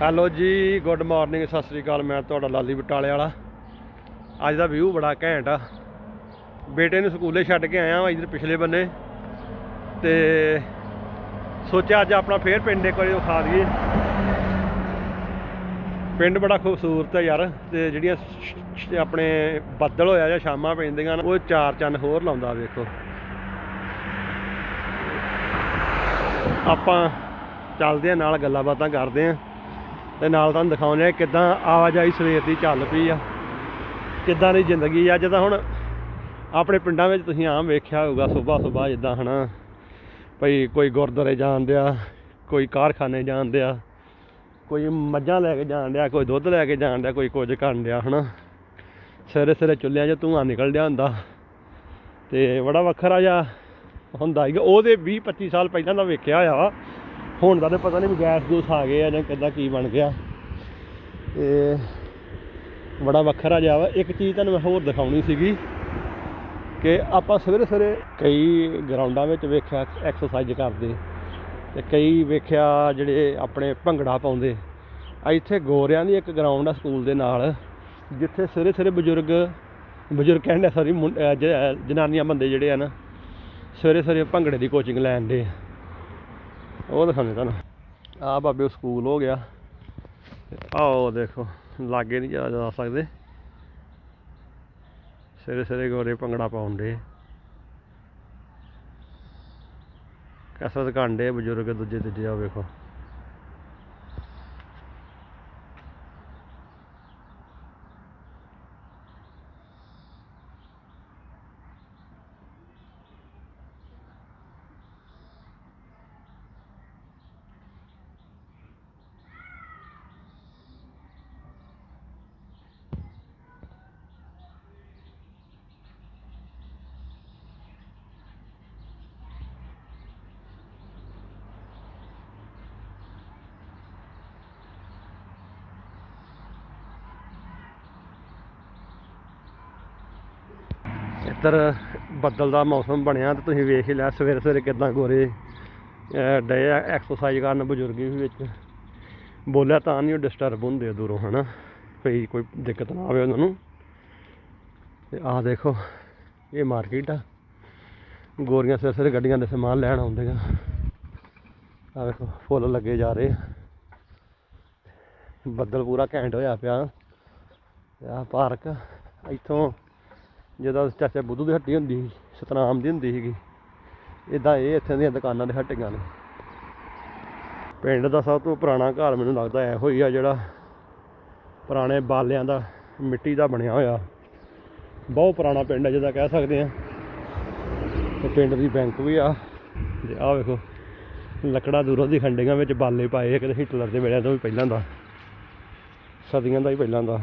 Hello ਜੀ good morning Sat Sri ਅਕਾਲ, ਮੈਂ ਤੁਹਾਡਾ ਲਾਲੀ ਬਟਾਲੇ ਵਾਲਾ। ਅੱਜ ਦਾ ਵਿਊ ਬੜਾ ਘੈਂਟ ਆ। ਬੇਟੇ ਨੂੰ ਸਕੂਲੇ ਛੱਡ ਕੇ ਆਇਆ ਵਾਂ ਇਧਰ ਪਿਛਲੇ ਬੰਨੇ। ਤੇ ਸੋਚਿਆ ਅੱਜ ਆਪਣਾ ਫੇਰ ਪਿੰਡ ਇੱਕ ਵਾਰੀ ਵਿਖਾ ਦਈਏ। ਪਿੰਡ ਬੜਾ ਖੂਬਸੂਰਤ ਹੈ ਯਾਰ, ਤੇ ਜਿਹੜੀਆਂ ਆਪਣੇ ਬੱਦਲ ਹੋਇਆ ਜਾਂ ਸ਼ਾਮਾਂ ਪੈਂਦੀਆਂ ਉਹ ਚਾਰ ਚੰਨ ਹੋਰ ਲਾਉਂਦਾ ਵੇਖੋ। ਆਪਾਂ ਚੱਲਦੇ ਆ, ਨਾਲ ਗੱਲਾਂ ਬਾਤਾਂ ਕਰਦੇ ਆ। ਤੇ ਨਾਲ ਤੁਹਾਨੂੰ ਦਿਖਾਉਂਦੇ ਆ ਕਿਦਾਂ ਆਵਾਜਾਈ ਸਵੇਰ ਦੀ ਚੱਲ ਪਈ ਆ। ਕਿਦਾਂ ਦੀ ਜ਼ਿੰਦਗੀ ਆ। ਜਿੱਦਾਂ ਹੁਣ ਆਪਣੇ ਪਿੰਡਾਂ ਵਿੱਚ ਤੁਸੀਂ ਆਮ ਵੇਖਿਆ ਹੋਊਗਾ, ਸਵੇਰ ਸਵੇਰ ਜਿੱਦਾਂ ਹਨਾ, ਭਈ ਕੋਈ ਗੁਰਦੁਆਰੇ ਜਾਣ ਡਿਆ ਕੋਈ ਕਾਰਖਾਨੇ ਜਾਣ ਡਿਆ ਕੋਈ ਮੱਝਾਂ ਲੈ ਕੇ ਜਾਣ ਡਿਆ ਕੋਈ ਦੁੱਧ ਲੈ ਕੇ ਜਾਣ ਡਿਆ ਕੋਈ ਕੁਝ ਕਰਨ ਡਿਆ ਹਨਾ। ਸਵੇਰੇ ਸਵੇਰੇ ਚੁੱਲ੍ਹਿਆਂ 'ਚ ਧੂੰਆਂ ਨਿਕਲ ਡਿਆ ਹੁੰਦਾ। ਤੇ ਬੜਾ ਵੱਖਰਾ ਜਿਹਾ ਹੁੰਦਾ ਸੀਗਾ ਉਹਦੇ 20 25 ਸਾਲ ਪਹਿਲਾਂ ਦਾ ਵੇਖਿਆ ਹੋਇਆ ਵਾ। ਹੁਣ ਦਾ ਤੇ ਪਤਾ ਨਹੀਂ ਵੀ ਗੈਸ ਗੂਸ ਆ ਗਏ ਆ ਜਾਂ ਕਿੱਦਾਂ ਕੀ ਬਣ ਗਿਆ। ਤੇ ਬੜਾ ਵੱਖਰਾ ਜਿਹਾ ਵਾ। ਇੱਕ ਚੀਜ਼ ਤੁਹਾਨੂੰ ਮੈਂ ਹੋਰ ਦਿਖਾਉਣੀ ਸੀਗੀ ਕਿ ਆਪਾਂ ਸਵੇਰੇ ਸਵੇਰੇ ਕਈ ਗਰਾਊਂਡਾਂ ਵਿੱਚ ਵੇਖਿਆ ਐਕਸਰਸਾਈਜ਼ ਕਰਦੇ। ਤੇ ਕਈ ਵੇਖਿਆ ਜਿਹੜੇ ਆਪਣੇ ਭੰਗੜਾ ਪਾਉਂਦੇ। ਆ ਇੱਥੇ ਗੋਰਿਆਂ ਦੀ ਇੱਕ ਗਰਾਊਂਡ ਆ ਸਕੂਲ ਦੇ ਨਾਲ, ਜਿੱਥੇ ਸਵੇਰੇ ਸਵੇਰੇ ਬਜ਼ੁਰਗ ਬਜ਼ੁਰਗ ਕਹਿੰਦੇ ਸੌਰੀ ਜਨਾਨੀਆਂ ਬੰਦੇ ਜਿਹੜੇ ਆ ਨਾ ਸਵੇਰੇ ਸਵੇਰੇ ਭੰਗੜੇ ਦੀ ਕੋਚਿੰਗ ਲੈਣ ਦੇ ਉਹ ਦਿਖਾਉਂਦੇ ਤੁਹਾਨੂੰ ਆ ਬਾਬੇ ਉਹ ਸਕੂਲ ਹੋ ਗਿਆ। ਆਓ ਦੇਖੋ, ਲਾਗੇ ਨਹੀਂ ਜਾ ਜਾ ਸਕਦੇ। ਸਵੇਰੇ ਸਵੇਰੇ ਗੋਰੇ ਭੰਗੜਾ ਪਾਉਣ ਦੇ। ਕਸਰਤ ਕਰਨ ਦੇ ਬਜ਼ੁਰਗ ਦੂਜੇ ਤੀਜੇ ਆ ਵੇਖੋ। ਇੱਧਰ ਬੱਦਲ ਦਾ ਮੌਸਮ ਬਣਿਆ ਤੇ ਤੁਸੀਂ ਵੇਖ ਹੀ ਲਿਆ ਸਵੇਰੇ ਸਵੇਰੇ ਕਿਦਾਂ ਗੋਰੇ ਅਹ, ਡਏ ਐਕਸਰਸਾਈਜ਼ ਕਰਨ ਬਜ਼ੁਰਗ ਵੀ ਵਿੱਚ। ਬੋਲਿਆ ਤਾਂ ਨਹੀਂ ਉਹ ਡਿਸਟਰਬ ਹੁੰਦੇ ਆ ਦੂਰੋਂ ਹਨਾ? ਭਈ ਕੋਈ ਦਿੱਕਤ ਨਾ ਆਵੇ ਉਹਨਾਂ ਨੂੰ। ਤੇ ਆਹ ਦੇਖੋ ਇਹ ਮਾਰਕੀਟ ਆ। ਗੋਰੀਆਂ ਸਵੇਰੇ ਸਵੇਰੇ ਗੱਡੀਆਂ ਦੇ ਸਮਾਨ ਲੈਣ ਆਉਂਦੇ ਆ। ਵੇਖੋ ਫੁੱਲ ਲੱਗੇ ਜਾ ਰਹੇ ਆ। ਬੱਦਲ ਪੂਰਾ ਘੈਂਟ ਹੋਇਆ ਪਿਆ। ਤੇ ਆਹ ਪਾਰਕ ਇੱਥੋਂ ਜਦੋਂ ਚਾਚਾ ਬੁੱਧੂ ਦੀ ਹੱਟੀ ਹੁੰਦੀ ਸੀ, ਸਤਨਾਮ ਦੀ ਹੁੰਦੀ ਸੀਗੀ ਇਦਾਂ ਇਹ ਇੱਥੇ ਦੀਆਂ ਦੁਕਾਨਾਂ ਦੇ ਹੱਟੀਆਂ ਨੇ। ਪਿੰਡ ਦਾ ਸਭ ਤੋਂ ਪੁਰਾਣਾ ਘਰ ਮੈਨੂੰ ਲੱਗਦਾ ਇਹੋ ਹੀ ਆ ਜਿਹੜਾ ਪੁਰਾਣੇ ਬਾਲਿਆਂ ਦਾ ਮਿੱਟੀ ਦਾ ਬਣਿਆ ਹੋਇਆ। ਬਹੁਤ ਪੁਰਾਣਾ ਪਿੰਡ ਹੈ ਜਿਹਦਾ ਕਹਿ ਸਕਦੇ ਆ। ਤੇ ਪਿੰਡ ਦੀ ਬੈਂਕ ਵੀ ਆ। ਤੇ ਆਹ ਵੇਖੋ, ਲੱਕੜਾਂ ਦੂਰੋਂ ਦੀ ਖੰਡੀਆਂ ਵਿੱਚ ਬਾਲੇ ਪਾਏ ਇੱਕ ਕਿਤੇ ਹਿਟਲਰ ਦੇ ਵੇਲਿਆਂ ਤੋਂ ਵੀ ਪਹਿਲਾਂ ਦਾ, ਸਦੀਆਂ ਦਾ ਹੀ ਪਹਿਲਾਂ ਦਾ।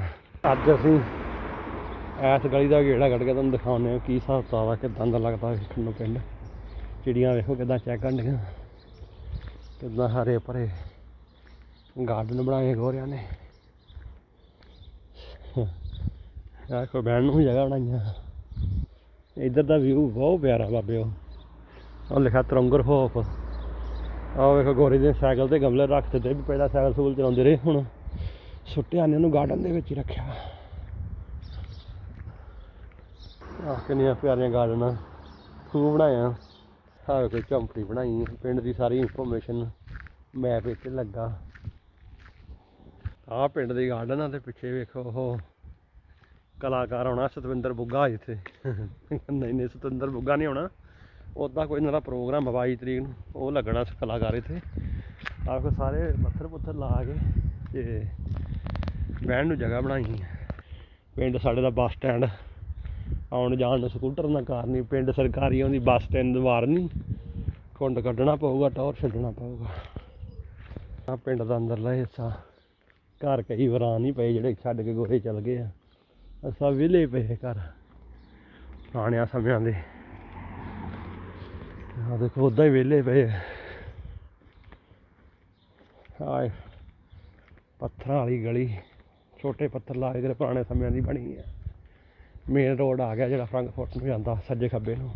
ਅੱਜ ਅਸੀਂ ਐਸ ਗਲੀ ਦਾ ਗੇੜਾ ਕੱਢ ਕੇ ਤੁਹਾਨੂੰ ਦਿਖਾਉਂਦੇ ਹਾਂ ਕੀ ਹਿਸਾਬ ਕਿਤਾਬ ਆ, ਕਿਦਾਂ ਦਾ ਲੱਗਦਾ ਵੇਖਣ ਨੂੰ ਪਿੰਡ। ਚਿੜੀਆਂ ਵੇਖੋ ਕਿਦਾਂ ਚੈੱਕ ਕਰਨਡੀਆਂ। ਕਿਦਾਂ ਹਰੇ ਭਰੇ ਗਾਰਡਨ ਬਣਾਏ ਗੋਰਿਆਂ ਨੇ। ਆਹ ਕੋ ਬੈਣ ਨੂੰ ਜਗ੍ਹਾ ਬਣਾਈਆਂ। ਇੱਧਰ ਦਾ ਵਿਊ ਬਹੁਤ ਪਿਆਰਾ ਬਾਬਿਓ ਉਹ। ਲਿਖਿਆ ਤਰੰਗਰ ਹੋਪ। ਆਹ ਵੇਖੋ ਗੋਰੇ ਦੇ ਸਾਈਕਲ ਤੇ ਗਮਲੇ ਰੱਖ ਦਿੱਤੇ ਵੀ ਪਹਿਲਾਂ ਸਾਈਕਲ ਸੂਲ ਚਲਾਉਂਦੇ ਰਹੇ, ਹੁਣ ਸੁੱਟਿਆ ਨੇ ਉਹਨੂੰ ਗਾਰਡਨ ਦੇ ਵਿੱਚ ਹੀ ਰੱਖਿਆ। ਆਹ ਕਿੰਨੀਆਂ ਪਿਆਰੀਆਂ ਗਾਰਡਨਾਂ ਖੂਬ ਬਣਾਇਆ। ਆਹ ਕੋਈ ਝੌਂਪੜੀ ਬਣਾਈ, ਪਿੰਡ ਦੀ ਸਾਰੀ ਇਨਫੋਰਮੇਸ਼ਨ ਮੈਪ ਇੱਥੇ ਲੱਗਾ। ਆਹ ਪਿੰਡ ਦੀ ਗਾਰਡਨ ਆ ਤੇ ਪਿੱਛੇ ਵੇਖੋ, ਉਹ ਕਲਾਕਾਰ ਆਉਣਾ, ਸਤਵਿੰਦਰ ਬੁੱਗਾ ਇੱਥੇ। ਨਹੀਂ ਨਹੀਂ, ਸਤਵਿੰਦਰ ਬੁੱਗਾ ਨਹੀਂ ਆਉਣਾ। ਉੱਦਾਂ ਕੋਈ ਇਹਨਾਂ ਦਾ ਪ੍ਰੋਗਰਾਮ 22 ਤਰੀਕ ਨੂੰ, ਉਹ ਲੱਗਣਾ ਕਲਾਕਾਰ ਇੱਥੇ। ਆਹ ਕੋ ਸਾਰੇ ਪੱਥਰ ਪੁੱਥਰ ਲਾ ਕੇ ਤੇ ਬਹਿਣ ਨੂੰ ਜਗ੍ਹਾ ਬਣਾਈ। ਪਿੰਡ ਸਾਡੇ ਦਾ ਬੱਸ ਸਟੈਂਡ ਆਉਣ ਜਾਣ ਨੂੰ ਸਕੂਟਰ ਨਾਲ ਕਾਰ ਨਹੀਂ, ਪਿੰਡ ਸਰਕਾਰੀ ਆਉਂਦੀ ਬੱਸ ਸਟੈਂਡ ਵਾਰ ਨਹੀਂ। ਕੁੰਡ ਕੱਢਣਾ ਪਊਗਾ ਟੌਰ ਛੱਡਣਾ ਪਊਗਾ। ਆ ਪਿੰਡ ਦਾ ਅੰਦਰਲਾ ਹਿੱਸਾ। ਘਰ ਕਈ ਵਾਰਾਂ ਨਹੀਂ ਪਏ, ਜਿਹੜੇ ਛੱਡ ਕੇ ਗੋਰੇ ਚਲ ਗਏ ਆ। ਅਸਾਂ ਵਿਲੇ ਪਏ ਘਰ। ਪੁਰਾਣਿਆਂ ਸਮਿਆਂ ਦੇ। ਆ ਦੇਖੋ, ਉਦਾਂ ਹੀ ਵਿਹਲੇ ਪਏ ਆ। ਹਾਏ ਪੱਥਰਾਂ ਵਾਲੀ ਗਲੀ। ਛੋਟੇ ਪੱਥਰ ਲਾਏ ਕੇ ਪੁਰਾਣੇ ਸਮਿਆਂ ਦੀ ਬਣੀ ਹੈ ਮੇਨ ਰੋਡ ਆ ਗਿਆ ਜਿਹੜਾ ਫਰੰਕਫੁਰਟ ਨੂੰ ਜਾਂਦਾ, ਸੱਜੇ ਖੱਬੇ ਨੂੰ।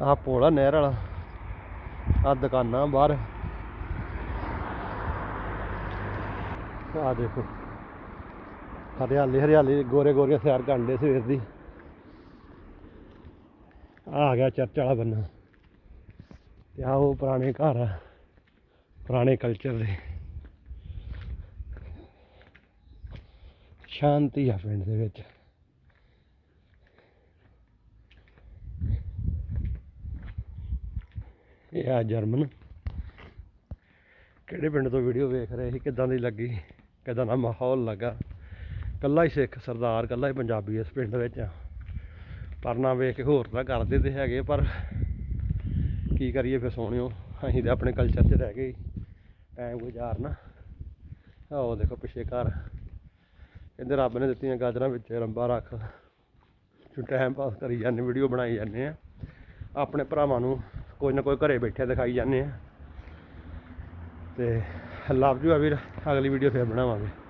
ਆਹ ਪੁਲ ਨਹਿਰ ਵਾਲਾ ਆ ਦੁਕਾਨਾਂ ਬਾਹਰ। ਆ ਦੇਖੋ, ਹਰਿਆਲੀ ਹਰਿਆਲੀ, ਗੋਰੇ ਗੋਰੇ ਸੈਰ ਕਰਨ ਦੇ ਸਵੇਰ ਦੀ। ਆ ਗਿਆ ਚਰਚ ਵਾਲਾ ਬੰਨਾ। ਤੇ ਆ ਉਹ ਪੁਰਾਣੇ ਘਰ ਆ। ਪੁਰਾਣੇ ਕਲਚਰ ਦੇ। ਸ਼ਾਂਤੀ ਆ ਪਿੰਡ ਦੇ ਵਿੱਚ। ਇਹ ਆ ਜਰਮਨ। ਕਿਹੜੇ ਪਿੰਡ ਤੋਂ ਵੀਡੀਓ ਵੇਖ ਰਹੇ ਸੀ, ਕਿੱਦਾਂ ਦੀ ਲੱਗੀ, ਕਿੱਦਾਂ ਦਾ ਮਾਹੌਲ ਲੱਗਾ। ਕੱਲਾ ਹੀ ਸਿੱਖ ਸਰਦਾਰ ਕੱਲਾ ਹੀ ਪੰਜਾਬੀ ਇਸ ਪਿੰਡ ਵਿੱਚ ਆ। ਪਰ ਨਾ ਵੇਖ ਕੇ ਹੋਰ ਤਾਂ ਕਰਦੇ ਤੇ ਹੈਗੇ, ਪਰ ਕੀ ਕਰੀਏ ਫਿਰ ਸੋਹਣਿਓ, ਅਸੀਂ ਤੇ ਆਪਣੇ ਕਲਚਰ 'ਚ ਰਹਿ ਗਏ। ਟਾਈਮ ਗੁਜ਼ਾਰਨਾ। ਆਹ ਉਹ ਦੇਖੋ ਪਿੱਛੇ ਘਰ। ਕਹਿੰਦੇ ਰੱਬ ਨੇ ਦਿੱਤੀਆਂ ਗਾਜਰਾਂ ਵਿੱਚ ਰੰਬਾ ਰੱਖ। ਟਾਈਮ ਪਾਸ ਕਰੀ ਜਾਂਦੇ ਵੀਡੀਓ ਬਣਾਈ ਜਾਂਦੇ ਆ। ਆਪਣੇ ਭਰਾਵਾਂ ਨੂੰ ਕੋਈ ਨਾ ਕੋਈ ਘਰੇ ਬੈਠੇ ਦਿਖਾਈ ਜਾਂਦੇ ਆ। ਤੇ ਲਵ ਯੂ ਆ ਵੀਰ। ਅਗਲੀ ਵੀਡੀਓ ਫੇਰ ਬਣਾਵਾਂਗੇ।